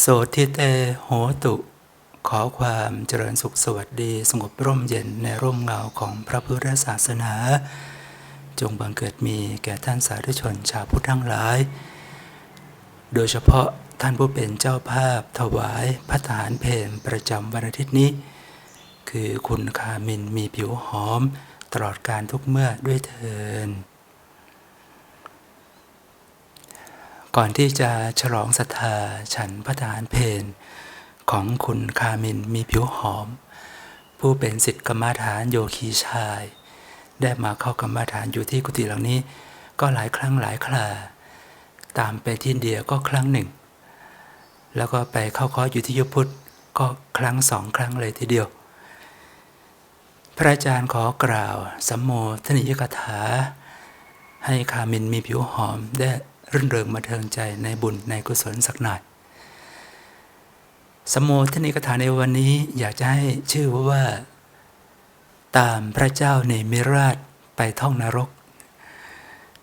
โสทิเตโหตุ ขอความเจริญสุขสวัสดี สงบร่มเย็นในร่มเงาของพระพุทธศาสนา จงบังเกิดมีแก่ท่านสาธุชนชาวพุทธทั้งหลาย โดยเฉพาะท่านผู้เป็นเจ้าภาพถวายพระทหารเพลประจำวันอาทิตย์นี้ คือคุณคามินมีผิวหอม ตลอดการทุกเมื่อด้วยเทิน ก่อนที่จะฉลองศรัทธาฉันพระทหารเพลของคุณคามินมีผิวหอม ผู้เป็นสิทธิกรรมฐานโยคีชาย ได้มาเข้ากรรมฐานอยู่ที่กุฏิหลังนี้ ก็หลายครั้งหลายครา ตามไปที่อินเดียก็ครั้งหนึ่ง แล้วก็ไปเข้าคอร์อยู่ที่ยุพุทธก็ครั้งสองครั้งเลยทีเดียว พระอาจารย์ขอกล่าวสัมโมทนิยกถา ให้คามินมีผิวหอมได้ รื่นเริงมาเทิงใจในบุญในกุศลสักหน่อยสมโภชนิกถาในวันนี้อยากจะให้ชื่อว่าตามพระเจ้าในมิราชไปท่องนรก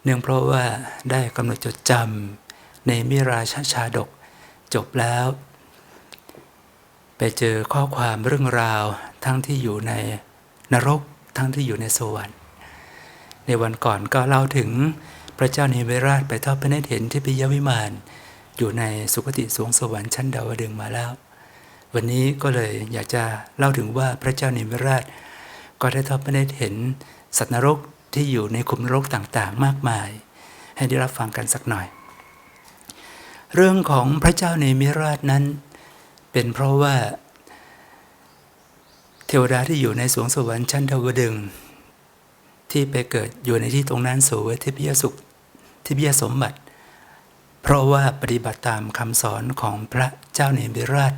เนื่องเพราะว่าได้กำหนดจดจำในมิราชชาดกจบแล้ว ไปเจอข้อความเรื่องราวทั้งที่อยู่ในนรกทั้งที่อยู่ในสวรรค์ในวันก่อนก็เล่าถึง พระเจ้าเนมิราชไปทอดพระเนตรเห็นที่พิยวิมาน อยู่ในสุคติสวงสวรรค์ชั้นดาวดึงมาแล้ว วันนี้ก็เลยอยากจะเล่าถึงว่าพระเจ้าเนมิราช ก็ได้ทอดพระเนตรเห็นสัตว์นรกที่อยู่ในคุมนรกต่างๆ มากมาย ให้ได้รับฟังกันสักหน่อย เรื่องของพระเจ้าเนมิราชนั้น เป็นเพราะว่าเทวดาที่อยู่ในสวงสวรรค์ชั้นดาวดึงที่ไปเกิดอยู่ในที่ตรงนั้นสู่ทิพยสุข ทิพยสมบัติ เพราะว่าปฏิบัติตามคำสอนของพระเจ้าเนมิราช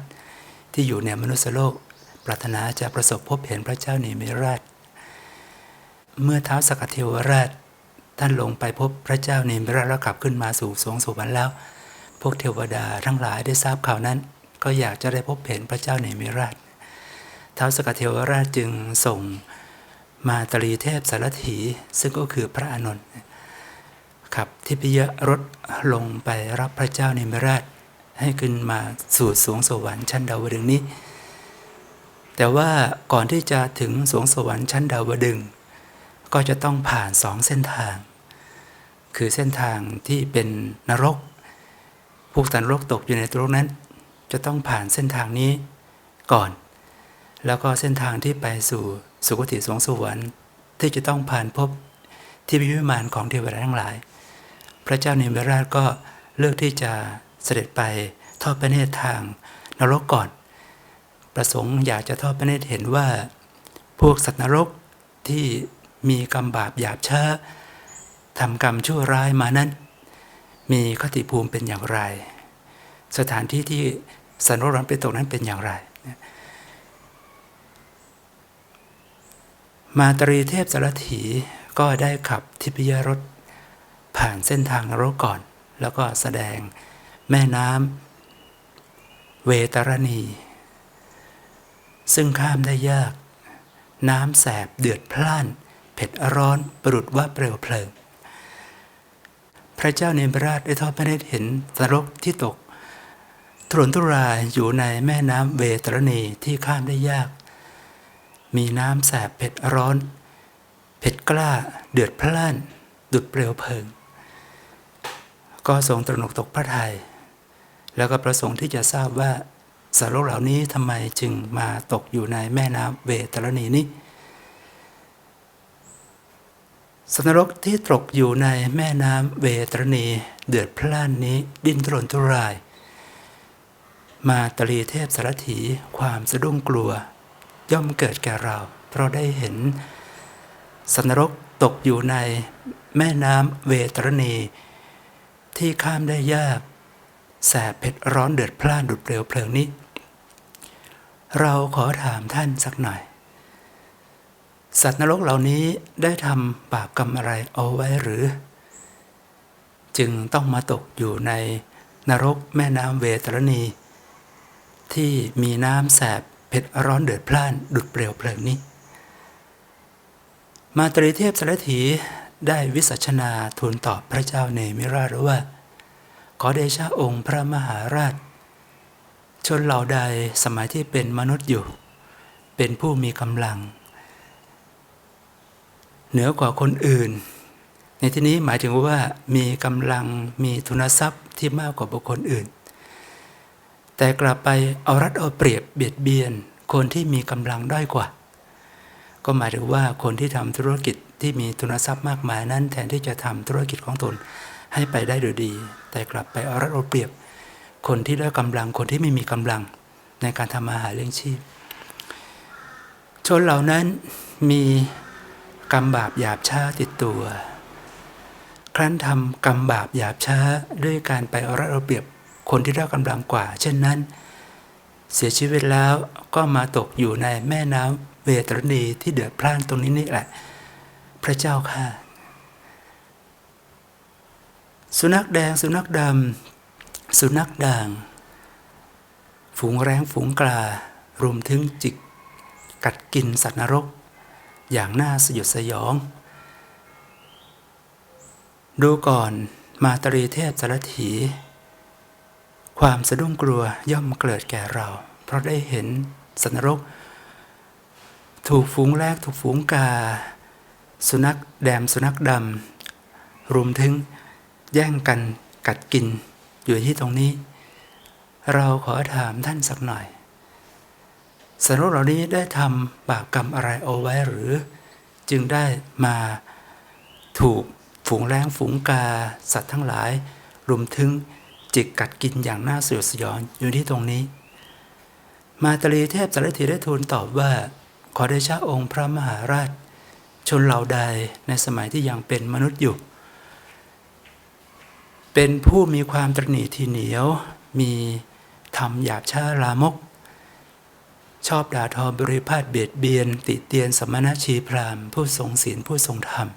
ที่อยู่ในมนุษยโลก ปรารถนาจะประสบพบเห็นพระเจ้าเนมิราช เมื่อเท้าสกเทวราช ท่านลงไปพบพระเจ้าเนมิราชแล้วกลับขึ้นมาสู่สวงสวรรค์แล้ว พวกเทวดาทั้งหลายได้ทราบข่าวนั้น ก็อยากจะได้พบเห็นพระเจ้าเนมิราช เท้าสกเทวราชจึงส่งมาตรีเทพสารถีซึ่งก็คือพระอานนท์ ขับทิพยรถลงไปรับพระเจ้าเนมิราชให้ขึ้นมาสู่สวงสวรรค์ชั้นดาวดึงนี้ แต่ว่าก่อนที่จะถึงสวงสวรรค์ชั้นดาวดึง ก็จะต้องผ่านสองเส้นทาง คือเส้นทางที่เป็นนรกพวกสันนรกตกอยู่ในตรงนั้น จะต้องผ่านเส้นทางนี้ก่อน แล้วก็เส้นทางที่ไปสู่สุคติสวงสวรรค์ที่จะต้องผ่านพบที่พิมานของเทวดาทั้งหลาย พระเจ้าเนมิราชก็เลือกที่จะเสด็จไปทอดพระเนตรทางนรกก่อน ประสงค์อยากจะทอดพระเนตรเห็นว่า พวกสัตว์นรกที่มีกรรมบาปหยาบช้าทำกรรมชั่วร้ายมานั้น มีคติภูมิเป็นอย่างไร สถานที่ที่สันนรกนั้นเป็นตรงนั้นเป็นอย่างไร มาตรีเทพสารถีก็ได้ขับทิพยรถ ผ่านเส้นทางนรกก่อน แล้วก็แสดงแม่น้ำเวตรณี ซึ่งข้ามได้ยาก น้ำแสบเดือดพล่าน เผ็ดร้อนปรุดว่าเปลวเพลิง พระเจ้าเนมราชได้ทอดพระเนตรเห็นนรกที่ตกทรนทุรายอยู่ในแม่น้ำเวตรณีที่ข้ามได้ยาก มีน้ำแสบเผ็ดร้อน เผ็ดกล้าเดือดพล่าน ดุดเปลวเพลิง ก็ทรงตระหนกตกพระทยัยแล้วก็ประสงค์ที่จะทราบว่าสารโลกเหล่านี้ทำไมจึงมาตกอยู่ในแม่น้ำเวตรณีนี้สนรกที่ตกอยู่ในแม่น้ำเวตรณีเดือดพล่านนี้ดิ้นทรนทุราย มาตรีเทพสารถีความสะดุ้งกลัว ย่อมเกิดแก่เรา เพราะได้เห็นสันรกตกอยู่ในแม่น้ำเวตรณี ที่ข้ามได้ยาก แสบเผ็ดร้อนเดือดพล่านดุดเปลวเพลิงนี้ เราขอถามท่านสักหน่อย สัตว์นรกเหล่านี้ได้ทำบาปกรรมอะไรเอาไว้หรือ จึงต้องมาตกอยู่ในนรกแม่น้ำเวตรณี ที่มีน้ำแสบเผ็ดร้อนเดือดพล่านดุดเปลวเพลิงนี้ มาตรีเทพสารถี ได้วิสัชนาทูลตอบพระเจ้าเนมิราชว่า ขอเดชะองค์พระมหาราช ชนเหล่าใดสมัยที่เป็นมนุษย์อยู่ เป็นผู้มีกำลัง เหนือกว่าคนอื่น ในที่นี้หมายถึงว่ามีกำลังมีทุนทรัพย์ที่มากกว่าบุคคลอื่น แต่กลับไปเอารัดเอาเปรียบเบียดเบียน คนที่มีกำลังด้อยกว่า ก็หมายถึงว่าคนที่ทำธุรกิจ ที่มีทุนทรัพย์มากมายนั้น แทนที่จะทำธุรกิจของตนให้ไปได้ด,ดี แต่กลับไปเอารัดเอาเปรียบ คนที่ได้กำลังคนที่ไม่มีกำลังในการทำมาหาเลี้ยงชีพ ชนเหล่านั้นมีกรรมบาปหยาบช้าติดตัว ครั้นทำกรรมบาปหยาบช้าด้วยการไปเอารัดเอาเปรียบคนที่ได้กำลังกว่า เช่นนั้น เสียชีวิตแล้วก็มาตกอยู่ในแม่น้ำเวตรณีที่เดือดพล่านตรงนี้นี่แหละ พระเจ้าค่ะ สุนัขแดง สุนัขดำ สุนัขด่าง ฝูงแรงฝูงกลารวมถึงจิก กัดกินสัตว์นรก อย่างน่าสยดสยอง ดูก่อนมาตรีเทพสารถี ความสะดุ้งกลัวย่อมเกิดแก่เรา เพราะได้เห็นสัตว์นรก ถูกฝูงแรกถูกฝูงกา สุนัขแดมสุนัขดำรวมถึงแย่งกันกัดกินอยู่ที่ตรงนี้ เราขอถามท่านสักหน่อยสัตว์นรกเหล่านี้ได้ทำบาปกรรมอะไรเอาไว้หรือ จึงได้มาถูกฝูงแรงฝูงกา สัตว์ทั้งหลาย รวมถึงจิกกัดกินอย่างน่าสยดสยองอยู่ที่ตรงนี้ มาตรีเทพสารถีได้ทูลตอบว่า ขอได้ชาองค์พระมหาราช ชนเหล่าใดในสมัยที่ยังเป็นมนุษย์อยู่ เป็นผู้มีความตรณีทีเหนียว มีทำหยาบช้าลามก ชอบด่าทอบริพาทเบียดเบียน ติเตียนสมณชีพรามผู้ทรงศีลผู้ทรงธรรม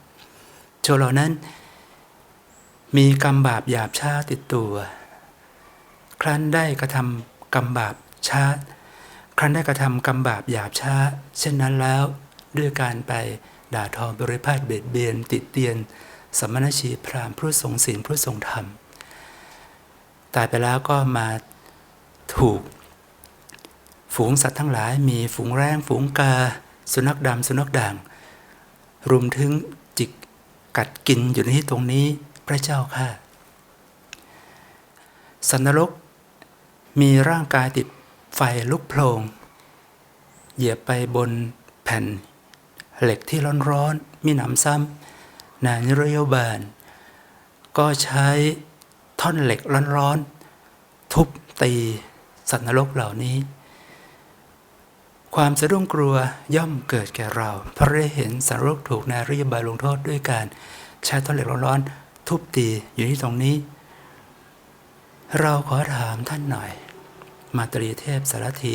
ชนเหล่านั้นมีกรรมบาปหยาบช้าติดตัว ครั้นได้กระทำกรรมบาปช้า ครั้นได้กระทำกรรมบาปหยาบช้า เช่นนั้นแล้วด้วยการไป ด่าทอบริพาทเบียดเบียน ติดเตียน สมณชีพรามผู้ทรงศีลผู้ทรงธรรม ตายไปแล้วก็มาถูก ฝูงสัตว์ทั้งหลายมีฝูงแรงฝูงกา สุนัขดำสุนัขด่างรวมถึงจิกกัดกินอยู่ในที่ตรงนี้พระเจ้าค่ะสันนรกมีร่างกายติดไฟลุกโพลงเหยียบไปบนแผ่น เหล็กที่ร้อนๆ มีหนำซ้ำนายนิรโยบาลก็ใช้ท่อนเหล็กร้อนๆ ทุบตีสัตว์นรกเหล่านี้ ความสะดุ้งกลัวย่อมเกิดแก่เรา เพราะได้เห็นสัตว์นรกถูกนายนิรยบาลลงโทษด้วยการใช้ท่อนเหล็กร้อนๆ ทุบตีอยู่ที่ตรงนี้ เราขอถามท่านหน่อย มาตรีเทพสารถี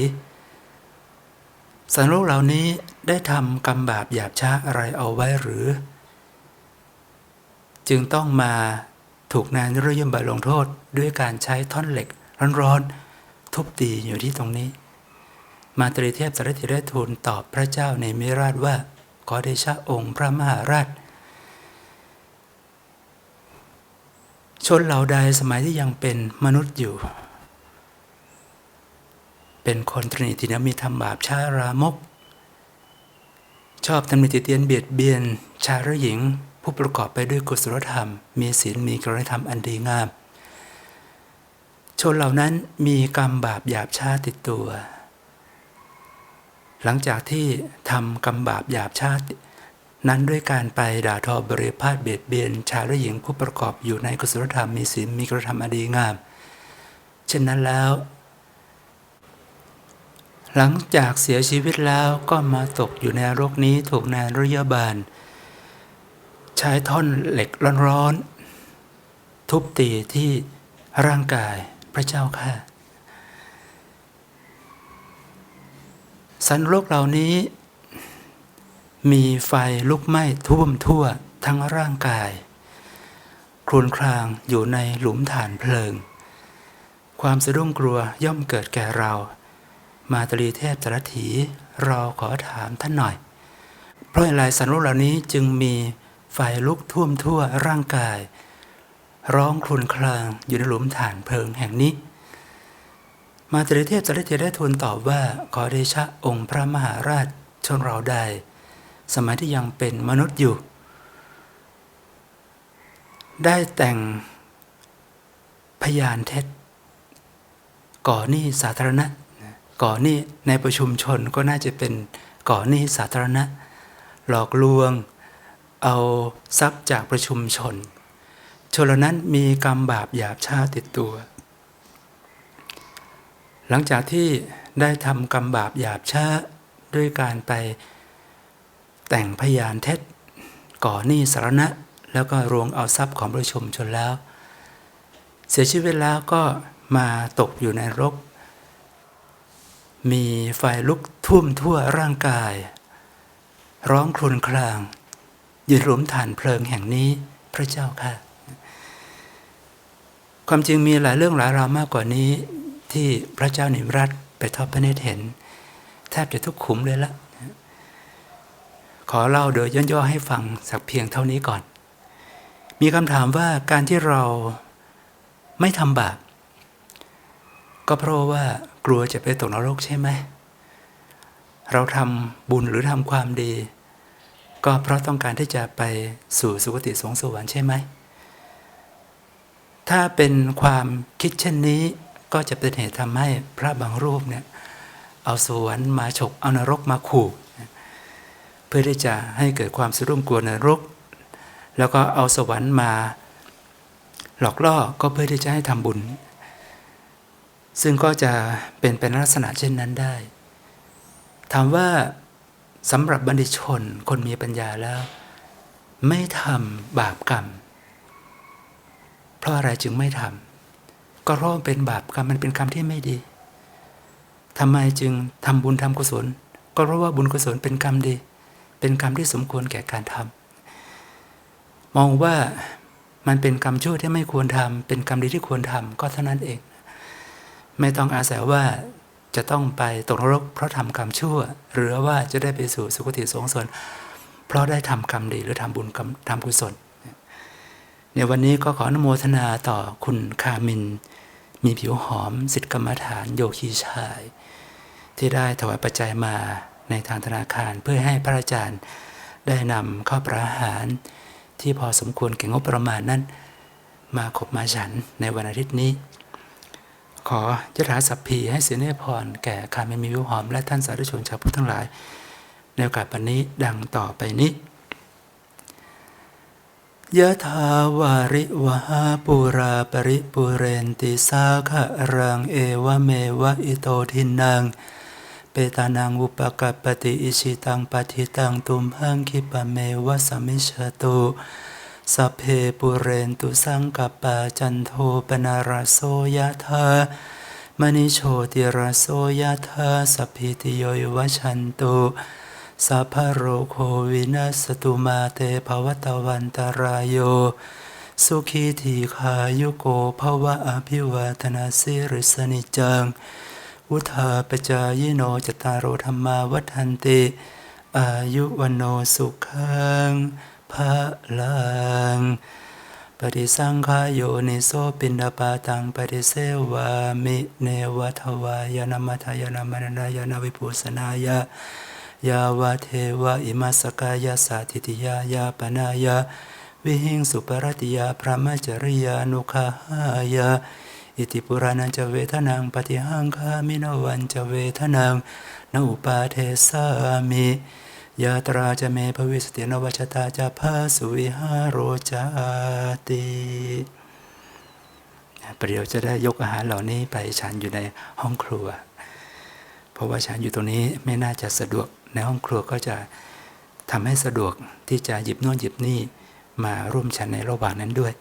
สัตว์โลกเหล่านี้ได้ทำกรรมบาปหยาบช้าอะไรเอาไว้หรือ จึงต้องมาถูกนายนิรยมบาลงโทษด้วยการใช้ท่อนเหล็ก ร้อนๆทุบตีอยู่ที่ตรงนี้ มาตรีเทพสารถีได้ทูลตอบพระเจ้าในมิราชว่า ขอเดชะองค์พระมหาราช ชนเหล่าใดสมัยที่ยังเป็นมนุษย์อยู่ เป็นคนตรณีทีนมีทำบาปช้ารามก ชอบทำนิติเตียนเบียดเบียน ชายและหญิง ผู้ประกอบไปด้วยกุศลธรรม มีศีลมีกรณธรรมอันดีงาม ชนเหล่านั้นมีกรรมบาปหยาบช้าติดตัว หลังจากที่ทำกรรมบาปหยาบช้านั้นด้วยการไปด่าทอบริพาทเบียดเบียน ชายและหญิงผู้ประกอบอยู่ในกุศลธรรมมีศีลมีกรณธรรมอันดีงาม เช่นนั้นแล้ว หลังจากเสียชีวิตแล้วก็มาตกอยู่ในนรกนี้ถูกนายรยาบาล ใช้ท่อนเหล็กร้อนๆ ทุบตีที่ร่างกายพระเจ้าค่ะ สันโลกเหล่านี้ มีไฟลุกไหม้ท่วมทั่วทั้งร่างกายครุนครางอยู่ในหลุมฐานเพลิง ความสะดุ้งกลัวย่อมเกิดแก่เรา มาตรีเทพจรถีเราขอถามท่านหน่อย เพราะอะไรสันโลกเหล่านี้จึงมีไฟลุกท่วมทั่วร่างกาย ร้องครุนครางอยู่ในหลุมฐานเพลิงแห่งนี้ มาตริเทพสริเทได้ทูลตอบว่าขอเดชะองค์พระมหาราชชนเราได้สมัยที่ยังเป็นมนุษย์อยู่ ได้แต่งพยานเท็จก่อหนี้สาธารณะ ก่อหนี้ในประชุมชนก็น่าจะเป็นก่อหนี้สาธารณะ หลอกลวง เอาทรัพย์จากประชุมชน ชนเหล่านั้นมีกรรมบาปหยาบช้าติดตัว หลังจากที่ได้ทำกรรมบาปหยาบช้าด้วยการไปแต่งพยานเท็จก่อหนี้สาธารณะ แล้วก็รวงเอาทรัพย์ของประชุมชนแล้ว เสียชีวิตแล้วก็มาตกอยู่ในรก มีไฟลุกท่วมทั่วร่างกาย ร้องครวญครางยืนรวมฐานเพลิงแห่งนี้พระเจ้าค่ะ ความจริงมีหลายเรื่องหลายราวมากกว่านี้ ที่พระเจ้านิมรัตไปทอดพระเนตรเห็น แทบจะทุกขุมเลยละ ขอเล่าโดยย่อๆให้ฟังสักเพียงเท่านี้ก่อน มีคำถามว่าการที่เราไม่ทำบาปก็เพราะว่า กลัวจะไปตกนรกใช่ไหม เราทำบุญหรือทำความดี ก็เพราะต้องการที่จะไปสู่สุคติสงสวรรค์ใช่ไหม ถ้าเป็นความคิดเช่นนี้ก็จะเป็นเหตุทำให้พระบางรูปเนี่ยเอาสวรรค์มาฉกเอานรกมาขู่เพื่อที่จะให้เกิดความสะดุ้งกลัวนรก แล้วก็เอาสวรรค์มา หลอกล่อก็เพื่อที่จะให้ทำบุญ ซึ่งก็จะเป็นเป็นลักษณะเช่นนั้นได้ ถามว่าสำหรับบัณฑิตชนคนมีปัญญาแล้ว ไม่ทำบาปกรรม เพราะอะไรจึงไม่ทำก็เพราะเป็นบาปกรรมมันเป็นกรรมที่ไม่ดีทำไมจึงทำบุญทำกุศล ก็เพราะว่าบุญกุศลเป็นกรรมดี เป็นกรรมที่สมควรแก่การทำมองว่ามันเป็นกรรมชั่วที่ไม่ควรทำเป็นกรรมดีที่ควรทำก็เท่านั้นเอง ไม่ต้องอาศัยว่าจะต้องไปตกนรกเพราะทำกรรมชั่ว หรือว่าจะได้ไปสู่สุคติสงสวรเพราะได้ทำกรรมดีหรือทำบุญทำกุศลในวันนี้ก็ขออนุโมทนาต่อคุณคามิน มีผิวหอมสิทธิกรรมฐานโยคีชาย ที่ได้ถวายปัจจัยมาในทางธนาคารเพื่อให้พระอาจารย์ได้นำข้าวประหาร ที่พอสมควรแก่งบประมาณนั้น มาขบมาฉันในวันอาทิตย์นี้ ขอยถาสัพพีให้เสียเนพร แก่คาเมมีวิหอม และท่านสาธุชนชาวพุทธทั้งหลาย ในโอกาสวันนี้ดังต่อไปนี้ยะถาวาริวหาปุราปริปุเรนติสาคะรังเอวเมวะอิโตทินัง เปตานังอุปกัปปติอิชิตังปฏิตังตุมหังคิปะเมวะสมมิชตุ สัพเพปุเรนตุสังกปปาจันโทปนารโสยะธามณิโชติรโสยะธาสัพพิติโยวิชันตุสัพพโรโควินัสตุมาเตภวตวันตรายโยสุขีทีขายุโกภวะอภิวาทนาสิริสนิจังวุธาปจายโนจตารโธรรมาวัฏันติ อายุวันโนสุขัง ภะลังปฏิสังขายโยนิโสปินดาปาตังปฏิเสวามิเนวัทวายานามัทายานามานายานาวิปุสนายายาวาเทวะอิมาสกายาสาธิติยายาปนายาวิหิงสุปรติยาพระมจริยานุคาหายาอิติปุรานันจเวทนังปฏิหังคามินวันจเวทนังนอุปาเทสามิ ยาตราจะเมภวิสตินวัชตาจะพาสุวิหารโรจาติประเดี๋ยวจะได้ยกอาหารเหล่านี้ไปฉันอยู่ในห้องครัว เพราะว่าฉันอยู่ตรงนี้ไม่น่าจะสะดวกในห้องครัวก็จะทำให้สะดวกที่จะหยิบโน่นหยิบนี่มาร่วมฉันในระหว่างนั้นด้วย